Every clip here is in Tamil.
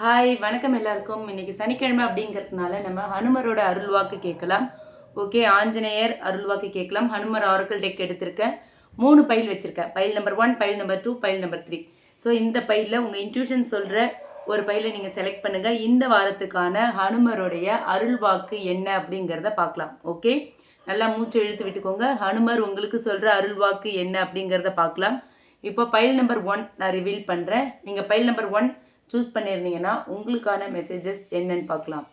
ஹாய் வணக்கம் எல்லாருக்கும். இன்னைக்கு சனிக்கிழமை அப்படிங்கிறதுனால நம்ம ஹனுமரோட அருள்வாக்கு கேட்கலாம். ஓகே ஆஞ்சநேயர் அருள்வாக்கு கேட்கலாம். ஹனுமர் ஆரக்கல் டெக் எடுத்திருக்கேன் மூணு பைல் வச்சுருக்கேன் file number one file number two file number three so இந்த பைலில் உங்கள் இன்ட்யூஷன் சொல்கிற ஒரு பைலை நீங்கள் செலக்ட் பண்ணுங்கள் இந்த வாரத்துக்கான ஹனுமருடைய அருள்வாக்கு என்ன அப்படிங்கிறத பார்க்கலாம். ஓகே நல்லா மூச்சு இழுத்து விட்டுக்கோங்க. ஹனுமர் உங்களுக்கு சொல்கிற அருள்வாக்கு என்ன அப்படிங்கிறத பார்க்கலாம். இப்போ பைல் நம்பர் ஒன் நான் ரிவீல் பண்ணுறேன் நீங்கள் பைல் நம்பர் ஒன் சூஸ் பண்ணியிருந்தீங்கன்னா உங்களுக்கான மெசேஜஸ் என்னன்னு பார்க்கலாம்.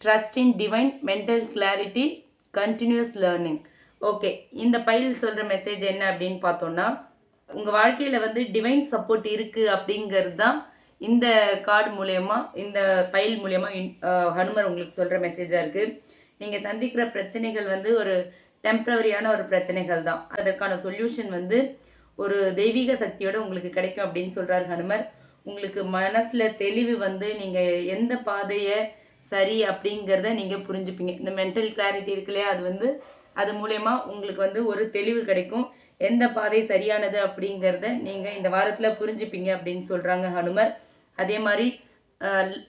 Trust in divine mental clarity continuous learning okay இந்த பைல் சொல்கிற மெசேஜ் என்ன அப்படின்னு பார்த்தோன்னா உங்கள் வாழ்க்கையில் வந்து டிவைன் சப்போர்ட் இருக்குது அப்படிங்கிறது தான் இந்த கார்டு மூலயமா இந்த பைல் மூலயமா ஹனுமர் உங்களுக்கு சொல்கிற மெசேஜாக இருக்குது நீங்கள் சந்திக்கிற பிரச்சனைகள் வந்து ஒரு டெம்ப்ரவரியான ஒரு பிரச்சனைகள் தான். அதற்கான சொல்யூஷன் வந்து ஒரு தெய்வீக சக்தியோடு உங்களுக்கு கிடைக்கும் அப்படின்னு சொல்கிறார் ஹனுமர். உங்களுக்கு மனசில் தெளிவு வந்து நீங்கள் எந்த பாதையை சரி அப்படிங்கிறத நீங்கள் புரிஞ்சுப்பீங்க. இந்த மென்டல் கிளாரிட்டி இருக்கு இல்லையா? அது வந்து அது மூலயமா உங்களுக்கு வந்து ஒரு தெளிவு கிடைக்கும். எந்த பாதை சரியானது அப்படிங்கிறத நீங்கள் இந்த வாரத்தில் புரிஞ்சுப்பீங்க அப்படின்னு சொல்கிறாங்க ஹனுமர். அதே மாதிரி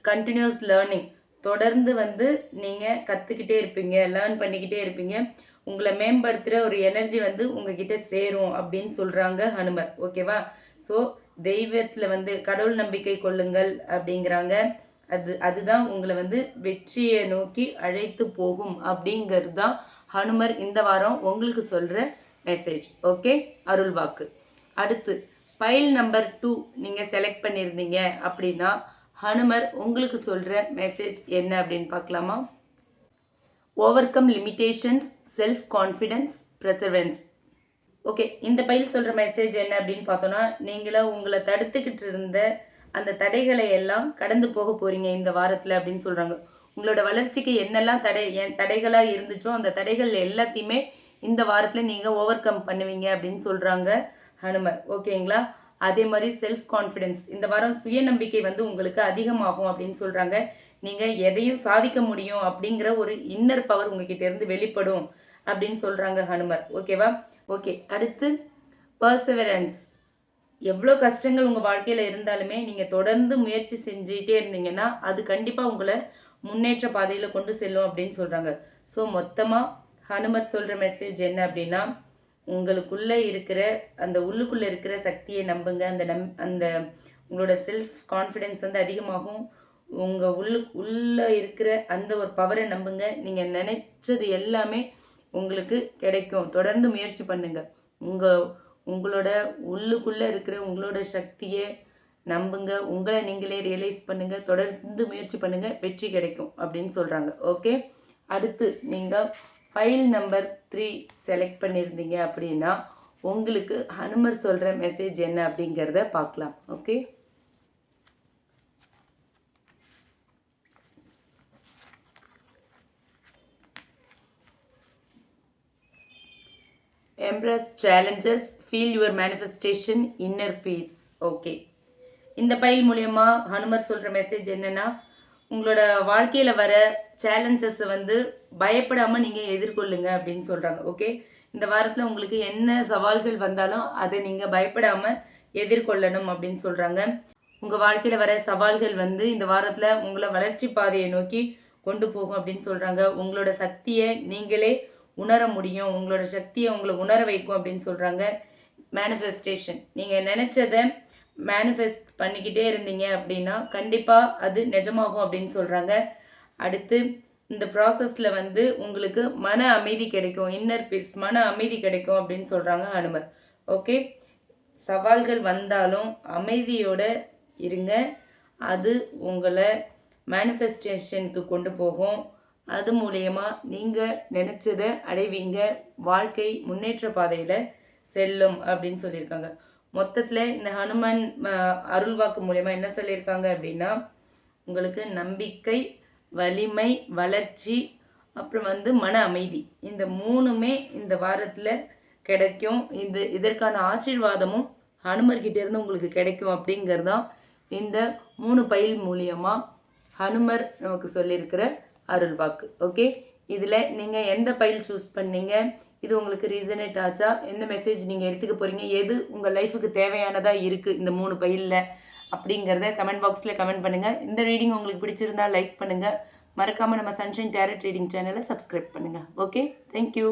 கண்டினியூஸ் லேர்னிங் தொடர்ந்து வந்து நீங்கள் கற்றுக்கிட்டே இருப்பீங்க லேர்ன் பண்ணிக்கிட்டே இருப்பீங்க. உங்களை மேம்படுத்துகிற ஒரு எனர்ஜி வந்து உங்ககிட்ட சேரும் அப்படின்னு சொல்கிறாங்க ஹனுமர். ஓகேவா ஸோ தெய்வத்தில் வந்து கடவுள் நம்பிக்கை கொள்ளுங்கள் அப்படிங்கிறாங்க. அது அதுதான் உங்களை வந்து வெற்றியை நோக்கி அழைத்து போகும் அப்படிங்கிறது தான் ஹனுமர் இந்த வாரம் உங்களுக்கு சொல்கிற மெசேஜ் ஓகே அருள் வாக்கு அடுத்து ஃபைல் நம்பர் டூ நீங்கள் செலக்ட் பண்ணியிருந்தீங்க அப்படின்னா ஹனுமர் உங்களுக்கு சொல்கிற மெசேஜ் என்ன அப்படின்னு பார்க்கலாமா? Overcome limitations self confidence perseverance okay இந்த பையில் சொல்கிற மெசேஜ் என்ன அப்படின்னு பார்த்தோன்னா நீங்களும் உங்களை தடுத்துக்கிட்டு இருந்த அந்த தடைகளை எல்லாம் கடந்து போக போகிறீங்க இந்த வாரத்தில் அப்படின்னு சொல்கிறாங்க உங்களோட வளர்ச்சிக்கு என்னெல்லாம் தடை என் தடைகளாக இருந்துச்சோ அந்த தடைகள் எல்லாத்தையுமே இந்த வாரத்தில் நீங்கள் ஓவர் கம் பண்ணுவீங்க அப்படின்னு சொல்கிறாங்க ஹனுமர். ஓகேங்களா? அதே மாதிரி செல்ஃப் கான்ஃபிடென்ஸ் இந்த வாரம் சுயநம்பிக்கை வந்து உங்களுக்கு அதிகமாகும் அப்படின்னு சொல்கிறாங்க நீங்கள் எதையும் சாதிக்க முடியும் அப்படிங்கிற ஒரு இன்னர் பவர் உங்ககிட்ட இருந்து வெளிப்படும் அப்படின்னு சொல்கிறாங்க ஹனுமர். ஓகேவா? ஓகே அடுத்து பர்சவரன்ஸ் எவ்வளோ கஷ்டங்கள் உங்கள் வாழ்க்கையில் இருந்தாலுமே நீங்கள் தொடர்ந்து முயற்சி செஞ்சுக்கிட்டே இருந்தீங்கன்னா அது கண்டிப்பாக உங்களை முன்னேற்ற பாதையில் கொண்டு செல்லும் அப்படின்னு சொல்கிறாங்க ஸோ மொத்தமாக ஹனுமர் சொல்கிற மெசேஜ் என்ன அப்படின்னா உங்களுக்குள்ளே இருக்கிற அந்த உள்ளுக்குள்ளே இருக்கிற சக்தியை நம்புங்க. அந்த நம் அந்த உங்களோட செல்ஃப் கான்ஃபிடென்ஸ் வந்து அதிகமாகும். உங்கள் உள்ளு உள்ளே இருக்கிற அந்த ஒரு பவரை நம்புங்க. நீங்கள் நினைச்சது எல்லாமே உங்களுக்கு கிடைக்கும். தொடர்ந்து முயற்சி பண்ணுங்கள் உங்கள் உங்களோட உள்ளுக்குள்ளே இருக்கிற உங்களோட சக்தியை நம்புங்க. உங்களை நீங்களே ரியலைஸ் பண்ணுங்கள் தொடர்ந்து முயற்சி பண்ணுங்கள் வெற்றி கிடைக்கும் அப்படின்னு சொல்கிறாங்க ஓகே அடுத்து நீங்கள் ஃபைல் நம்பர் த்ரீ செலக்ட் பண்ணியிருந்தீங்க அப்படின்னா உங்களுக்கு ஹனுமர் சொல்கிற மெசேஜ் என்ன அப்படிங்கிறத பார்க்கலாம். Okay embrace challenges feel your manifestation inner peace okay இந்த பயில் மூலயமா ஹனுமர் சொல்கிற மெசேஜ் என்னென்னா உங்களோட வாழ்க்கையில் வர சேலஞ்சஸை வந்து பயப்படாமல் நீங்கள் எதிர்கொள்ளுங்க அப்படின்னு சொல்கிறாங்க ஓகே இந்த வாரத்தில் உங்களுக்கு என்ன சவால்கள் வந்தாலும் அதை நீங்கள் பயப்படாமல் எதிர்கொள்ளணும் அப்படின்னு சொல்கிறாங்க உங்கள் வாழ்க்கையில் வர சவால்கள் வந்து இந்த வாரத்தில் உங்களை வளர்ச்சி பாதையை நோக்கி கொண்டு போகும் அப்படின்னு சொல்கிறாங்க உங்களோட சக்தியை நீங்களே உணர முடியும் உங்களோட சக்தியை உங்களை உணர வைக்கும் அப்படின்னு சொல்கிறாங்க மேனிஃபெஸ்டேஷன் நீங்கள் நினச்சதை மேனிஃபெஸ்ட் பண்ணிக்கிட்டே இருந்தீங்க அப்படின்னா கண்டிப்பாக அது நிஜமாகும் அப்படின்னு சொல்கிறாங்க அடுத்து இந்த ப்ராசஸில் வந்து உங்களுக்கு மன அமைதி கிடைக்கும் இன்னர் பீஸ் மன அமைதி கிடைக்கும் அப்படின்னு சொல்கிறாங்க ஹனுமர் ஓகே சவால்கள் வந்தாலும் அமைதியோட இருங்க. அது உங்களை மேனிஃபெஸ்டேஷனுக்கு கொண்டு போகும். அது மூலயமா நீங்கள் நினச்சதை அடைவீங்க. வாழ்க்கை முன்னேற்ற பாதையில் செல்லும் அப்படின்னு சொல்லியிருக்காங்க. மொத்தத்தில் இந்த ஹனுமான் அருள்வாக்கு மூலயமா என்ன சொல்லியிருக்காங்க அப்படின்னா உங்களுக்கு நம்பிக்கை வலிமை வளர்ச்சி அப்புறம் வந்து மன அமைதி. இந்த மூணுமே இந்த வாரத்தில் கிடைக்கும். இந்த இதற்கான ஆசீர்வாதமும் ஹனுமர்கிட்ட இருந்து உங்களுக்கு கிடைக்கும் அப்படிங்கிறது தான் இந்த மூணு பயில் மூலியமாக ஹனுமர் நமக்கு சொல்லியிருக்கிற அருள்வாக்கு. ஓகே இதில் நீங்கள் எந்த பயில் சூஸ் பண்ணீங்க? இது உங்களுக்கு ரீசனேட் ஆச்சா? எந்த மெசேஜ் நீங்கள் எடுத்துக்க போகிறீங்க எது உங்கள் லைஃபுக்கு தேவையானதாக இருக்குது இந்த மூணு பயிலில் அப்படிங்கிறத கமெண்ட் பாக்ஸில் கமெண்ட் பண்ணுங்கள் இந்த ரீடிங் உங்களுக்கு பிடிச்சிருந்தா லைக் பண்ணுங்கள் மறக்காமல் நம்ம சன்ஷைன் டேரட் ரீடிங் சேனலை சப்ஸ்கிரைப் பண்ணுங்கள் ஓகே தேங்க்யூ